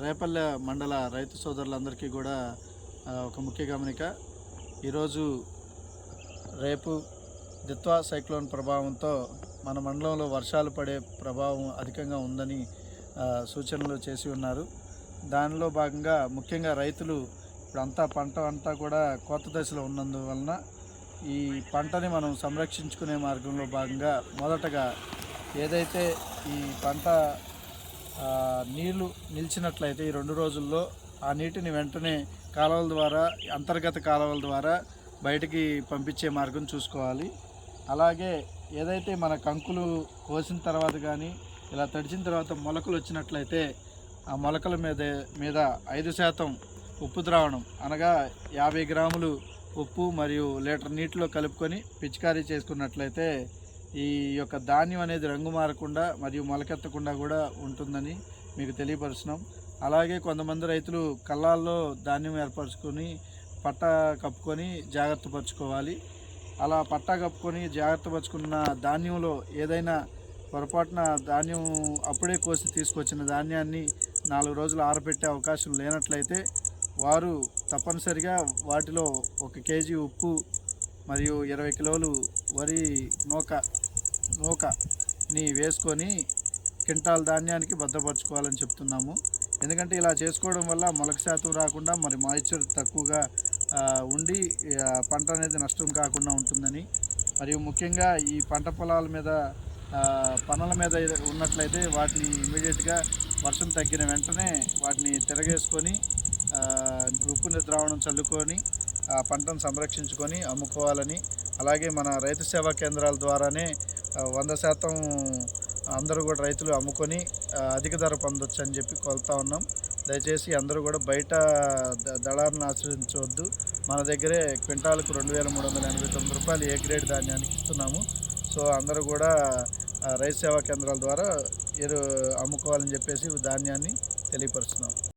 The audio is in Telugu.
రేపల్లె మండల రైతు సోదరులందరికీ కూడా ఒక ముఖ్య గమనిక. ఈరోజు రేపు దిత్వా సైక్లోన్ ప్రభావంతో మన మండలంలో వర్షాలు పడే ప్రభావం అధికంగా ఉందని సూచనలు చేసి ఉన్నారు. దానిలో భాగంగా ముఖ్యంగా రైతులు ఇప్పుడు అంతా పంట అంతా కూడా కోత దశలో ఉన్నందువలన ఈ పంటని మనం సంరక్షించుకునే మార్గంలో భాగంగా మొదటగా ఏదైతే ఈ పంట నీళ్ళు నిలిచినట్లయితే ఈ రెండు రోజుల్లో ఆ నీటిని వెంటనే కాలువల ద్వారా అంతర్గత కాలువల ద్వారా బయటికి పంపించే మార్గం చూసుకోవాలి. అలాగే ఏదైతే మన కంకులు కోసిన తర్వాత కానీ ఇలా తడిచిన తర్వాత మొలకలు వచ్చినట్లయితే ఆ మొలకల మీద మీద ఐదు శాతం ఉప్పు ద్రావణం అనగా యాభై గ్రాములు ఉప్పు మరియు లీటర్ నీటిలో కలుపుకొని పిచికారీ చేసుకున్నట్లయితే ఈ యొక్క ధాన్యం అనేది రంగు మారకుండా మరియు మొలకెత్తకుండా కూడా ఉంటుందని మీకు తెలియపరుస్తున్నాం. అలాగే కొంతమంది రైతులు కళ్ళాల్లో ధాన్యం ఏర్పరచుకొని పట్ట కప్పుకొని జాగ్రత్త పరచుకోవాలి. అలా పట్టా కప్పుకొని జాగ్రత్త పరుచుకున్న ధాన్యంలో ఏదైనా పొరపాటున ధాన్యం అప్పుడే కోసి తీసుకొచ్చిన ధాన్యాన్ని నాలుగు రోజులు ఆరబెట్టే అవకాశం లేనట్లయితే వారు తప్పనిసరిగా వాటిలో ఒక కేజీ ఉప్పు మరియు ఇరవై కిలోలు వరి నూక నూకని వేసుకొని క్వింటాల్ ధాన్యానికి భద్రపరచుకోవాలని చెప్తున్నాము. ఎందుకంటే ఇలా చేసుకోవడం వల్ల మొలక శాతం రాకుండా మరి మాయిశ్చర్ తక్కువగా ఉండి పంట అనేది నష్టం కాకుండా ఉంటుందని. మరియు ముఖ్యంగా ఈ పంట పొలాల మీద పనుల మీద ఉన్నట్లయితే వాటిని ఇమీడియట్గా వర్షం తగ్గిన వెంటనే వాటిని తిరగేసుకొని ఉప్పు ద్రావణం చల్లుకొని ఆ పంటను సంరక్షించుకొని అమ్ముకోవాలని అలాగే మన రైతు సేవా కేంద్రాల ద్వారానే వంద శాతం అందరూ కూడా రైతులు అమ్ముకొని అధిక ధర పొందొచ్చు అని చెప్పి కొలుతా ఉన్నాం. దయచేసి అందరూ కూడా బయట దళాలను ఆశ్రయించవద్దు. మన దగ్గరే క్వింటాలకు రెండు వేల మూడు వందల ఎనభై తొమ్మిది రూపాయలు ఏ గ్రేడ్ ధాన్యానికి ఇస్తున్నాము. సో అందరూ కూడా రైతు సేవా కేంద్రాల ద్వారా ఎరు అమ్ముకోవాలని చెప్పేసి ధాన్యాన్ని తెలియపరుస్తున్నాం.